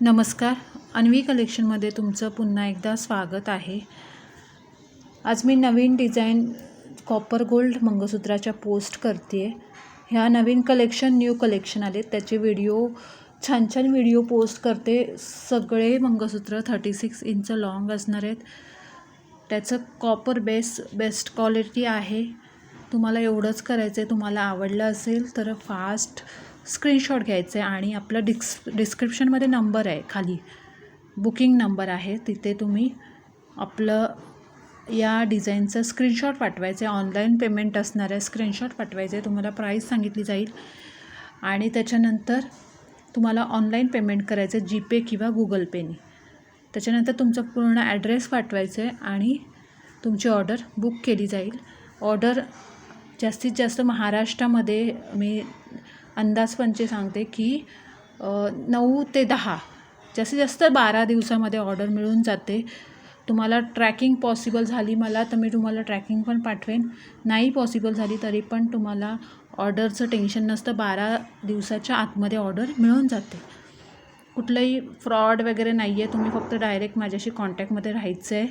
नमस्कार. अन्वी कलेक्शनमध्ये तुमचं पुन्हा एकदा स्वागत आहे. आज मी नवीन डिझाईन कॉपर गोल्ड मंगळसूत्राच्या पोस्ट करते आहे ह्या नवीन कलेक्शन न्यू कलेक्शन आले. त्याचे व्हिडिओ छान छान व्हिडिओ पोस्ट करते. सगळे mangalsutra thirty six inch long असणार आहेत. त्याचं कॉपर बेस बेस्ट क्वालिटी आहे. तुम्हाला एवढंच करायचं आहे तुम्हाला आवडलं असेल तर फास्ट स्क्रीनशॉट घ्यायचं आहे आणि आपलं डिक्स डिस्क्रिप्शनमध्ये नंबर आहे खाली. बुकिंग नंबर आहे. तिथे तुम्ही आपलं या डिझाईनचं स्क्रीनशॉट पाठवायचं. आहे ऑनलाईन पेमेंट असणार आहे स्क्रीनशॉट पाठवायचे. आहे तुम्हाला प्राईस सांगितली जाईल. आणि त्याच्यानंतर तुम्हाला ऑनलाईन पेमेंट करायचं आहे जीपे किंवा गुगल पेने. त्याच्यानंतर तुमचं पूर्ण ॲड्रेस पाठवायचं आहे आणि तुमची ऑर्डर बुक केली जाईल. ऑर्डर जास्तीत जास्त महाराष्ट्रामध्ये मी अंदाजपंचे सांगते की नऊ ते दहा जास्तीत जास्त बारा दिवसामध्ये ऑर्डर मिळून जाते. तुम्हाला ट्रॅकिंग पॉसिबल झाली मला तर मी तुम्हाला ट्रॅकिंग पण पाठवेन. नाही पॉसिबल झाली तरी पण तुम्हाला ऑर्डरचं टेन्शन नसतं. बारा दिवसाच्या आतमध्ये ऑर्डर मिळून जाते. कुठलंही फ्रॉड वगैरे नाही आहे तुम्ही फक्त डायरेक्ट माझ्याशी कॉन्टॅक्टमध्ये राहायचं आहे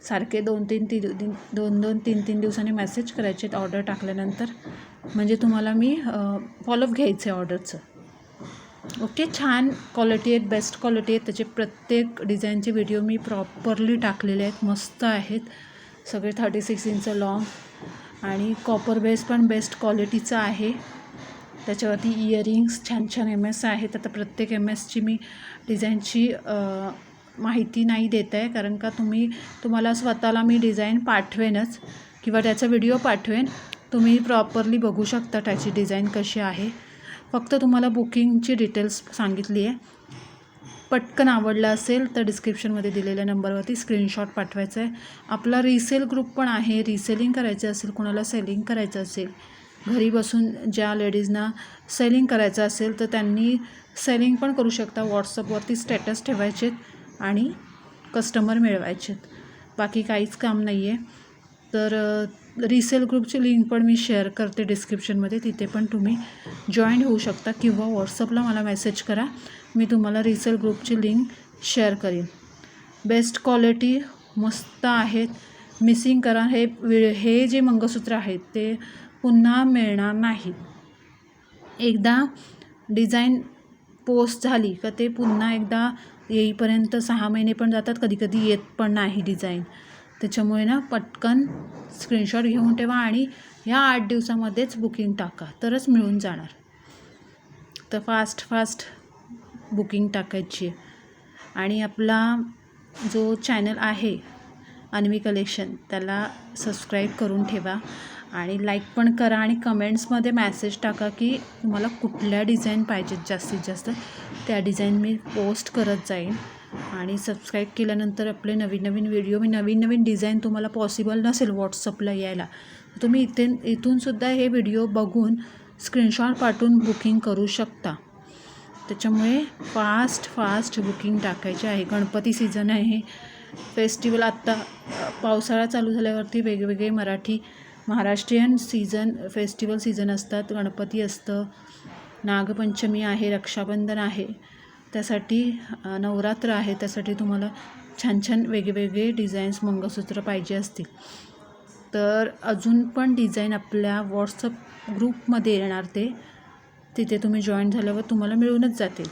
सारखे दोन तीन तीन दोन दोन तीन तीन दिवसांनी मेसेज करायचे ऑर्डर टाकल्यानंतर. म्हणजे तुम्हाला मी फॉलोअप घ्यायचं आहे ऑर्डरचं ओके छान क्वालिटी आहेत बेस्ट क्वालिटी आहेत. त्याचे प्रत्येक डिझाईनचे व्हिडिओ मी प्रॉपरली टाकलेले आहेत. मस्त आहेत. सगळे थर्टी सिक्स इंच लॉंग आणि कॉपर बेस पण बेस्ट क्वालिटीचं आहे. त्याच्यावरती इयरिंग्स छान छान एम एस आहेत आता प्रत्येक एम एसची मी डिझाईनची माहिती नाही देत आहे कारण का तुम्ही तुम्हाला स्वतःला मी डिझाईन पाठवेनच किंवा त्याचा व्हिडिओ पाठवेन. तुम्ही प्रॉपरली बघू शकता त्याची डिझाईन कशी आहे. फक्त तुम्हाला बुकिंगची डिटेल्स सांगितली आहे. पटकन आवडलं असेल तर डिस्क्रिप्शनमध्ये दिलेल्या नंबरवरती स्क्रीनशॉट पाठवायचा आहे. आपला रिसेल ग्रुप पण आहे. रिसेलिंग करायचं असेल कोणाला सेलिंग करायचं असेल घरी बसून ज्या लेडीजना सेलिंग करायचं असेल तर त्यांनी सेलिंग पण करू शकता. व्हॉट्सअपवरती स्टेटस ठेवायचे आणि कस्टमर मिळवायचेत बाकी काहीच काम नाही आहे तर रिसेल ग्रुपची लिंक पण मी शेअर करते डिस्क्रिप्शनमध्ये तिथे पण तुम्ही जॉईन होऊ शकता किंवा व्हॉट्सअपला मला मेसेज करा. मी तुम्हाला रिसेल ग्रुपची लिंक शेअर करीन. बेस्ट क्वालिटी मस्त आहेत. मिसिंग करा. हे हे जे मंगळसूत्र आहेत ते पुन्हा मिळणार नाही. एकदा डिझाईन पोस्ट झाली का ते पुन्हा एकदा येईपर्यंत सहा महिने पण जातात कधी कधी येत पण नाही डिझाईन. त्याच्यामुळे ना पटकन स्क्रीनशॉट घेऊन ठेवा आणि ह्या आठ दिवसामध्येच बुकिंग टाका तरच मिळून जाणार. तर फास्ट फास्ट बुकिंग टाकायची. आणि आपला जो चॅनल आहे अन्वी कलेक्शन त्याला सबस्क्राईब करून ठेवा. आणि लाईक पण करा आणि कमेंट्समध्ये मॅसेज टाका की तुम्हाला कुठल्या डिझाईन पाहिजेत जास्तीत जास्त. त्या डिझाईन मी पोस्ट करत जाईन. आणि सबस्क्राईब केल्यानंतर आपले नवीन नवीन व्हिडिओ मी नवीन नवीन डिझाईन तुम्हाला पॉसिबल नसेल व्हॉट्सअपला यायला. तुम्ही इथे इथूनसुद्धा हे व्हिडिओ बघून स्क्रीनशॉट पाठवून बुकिंग करू शकता. त्याच्यामुळे फास्ट फास्ट बुकिंग टाकायचे आहे. गणपती सीझन आहे. फेस्टिवल आत्ता पावसाळा चालू झाल्यावरती वेगवेगळे Marathi Maharashtrian season festival season असतात. गणपती असतं. नागपंचमी आहे. रक्षाबंधन आहे. त्यासाठी नवरात्र आहे. त्यासाठी तुम्हाला छान छान वेगवेगळे डिझाईन्स मंगळसूत्र पाहिजे असतील. तर अजून पण डिझाईन आपल्या व्हॉट्सअप ग्रुपमध्ये येणार ते. तिथे तुम्ही जॉईन झाल्यावर तुम्हाला मिळूनच जातील.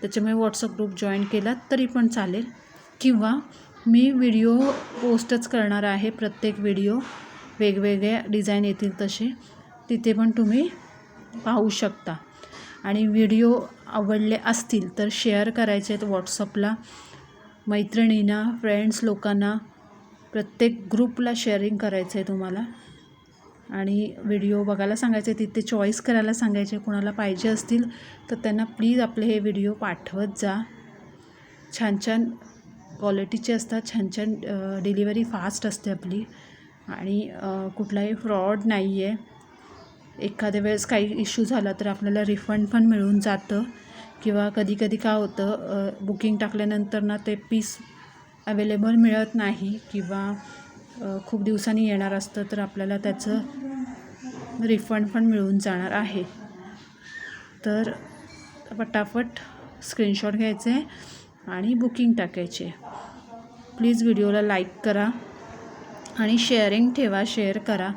त्याच्यामुळे व्हॉट्सअप ग्रुप जॉईन केलात तरी पण चालेल. किंवा मी व्हिडिओ पोस्टच करणार आहे प्रत्येक व्हिडिओ. वेगवेगळ्या डिझाईन येतील तसे तिथे पण तुम्ही पाहू शकता. आणि व्हिडिओ आवडले असतील तर शेअर करायचे आहेत व्हॉट्सअपला मैत्रिणींना फ्रेंड्स लोकांना प्रत्येक ग्रुपला शेअरिंग करायचं आहे तुम्हाला. आणि व्हिडिओ बघायला सांगायचे तिथे चॉईस करायला सांगायचे कोणाला पाहिजे असतील तर त्यांना प्लीज आपले हे व्हिडिओ पाठवत जा. छान छान क्वालिटीचे असतात छान छान डिलिव्हरी फास्ट असते आपली. आणि कुठलाही फ्रॉड नाही आहे एखाद्या वेळेस काही इश्यू झाला तर आपल्याला रिफंड पण मिळून जातं. किंवा कधी कधी काय होतं बुकिंग टाकल्यानंतर ना ते पीस अवेलेबल मिळत नाही किंवा खूप दिवसांनी येणार असतं तर आपल्याला त्याचं रिफंड पण मिळून जाणार आहे. तर पटापट स्क्रीनशॉट घ्यायचे आणि बुकिंग टाकायचे. प्लीज व्हिडिओला लाईक करा. आणि शेअरिंग ठेवा शेअर करा.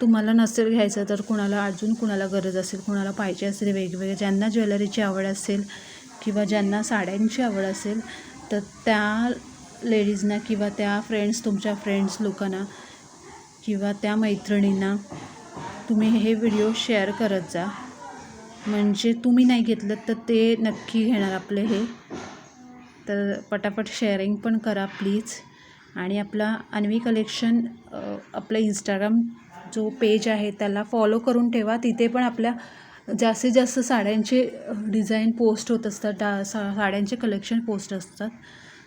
तुम्हाला नसेल घ्यायचं तर कुणाला अजून कुणाला गरज असेल कुणाला पाहिजे असेल वेगवेगळे ज्यांना ज्वेलरीची आवड असेल किंवा ज्यांना साड्यांची आवड असेल तर त्या लेडीजना किंवा त्या फ्रेंड्स तुमच्या फ्रेंड्स लोकांना किंवा त्या मैत्रिणींना तुम्ही हे व्हिडिओ शेअर करत जा. म्हणजे तुम्ही नाही घेतलं तर ते नक्की घेणार आपले हे. तर पटापट शेअरिंग पण करा प्लीज आणि आपला अन्वी कलेक्शन आपलं इंस्टाग्राम जो पेज आहे त्याला फॉलो करून ठेवा. तिथे पण आपल्या जास्तीत जास्त साड्यांचे डिझाईन पोस्ट होत असतात. डा सा साड्यांचे कलेक्शन पोस्ट असतात.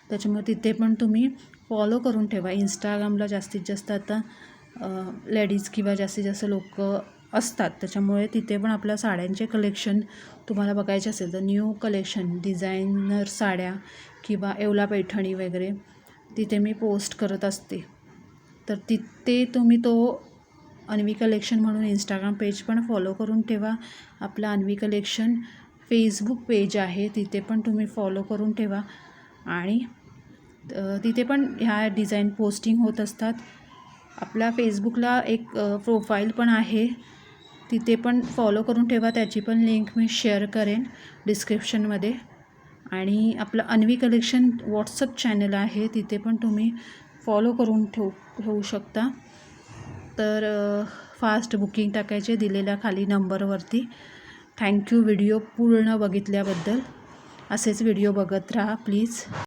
त्याच्यामुळे तिथे पण तुम्ही फॉलो करून ठेवा. इंस्टाग्रामला जास्तीत जास्त आता लेडीज किंवा जास्तीत जास्त लोक असतात. त्याच्यामुळे तिथे पण आपल्या साड्यांचे कलेक्शन तुम्हाला बघायचे असेल. तर न्यू कलेक्शन डिझायनर साड्या किंवा येवला पैठणी वगैरे. तिथे मी पोस्ट करत असते. तर तिथे तुम्ही तो अन्वी कलेक्शन म्हणून इंस्टाग्राम पेज पण फॉलो करून ठेवा. आपलं अन्वी कलेक्शन फेसबुक पेज आहे तिथे पण तुम्ही फॉलो करून ठेवा. आणि तिथे पण ह्या डिझाईन पोस्टिंग होत असतात. आपल्या फेसबुकला एक प्रोफाईल पण आहे. तिथे पण फॉलो करून ठेवा. त्याची पण लिंक मी शेअर करेन डिस्क्रिप्शनमध्ये आणि आपलं अन्वी कलेक्शन व्हॉट्सअप चॅनल आहे तिथे पण तुम्ही फॉलो करून ठेव ठेवू शकता. तर फास्ट बुकिंग टाकायचे दिलेल्या खाली नंबरवरती थँक्यू व्हिडिओ पूर्ण बघितल्याबद्दल. असेच व्हिडिओ बघत राहा प्लीज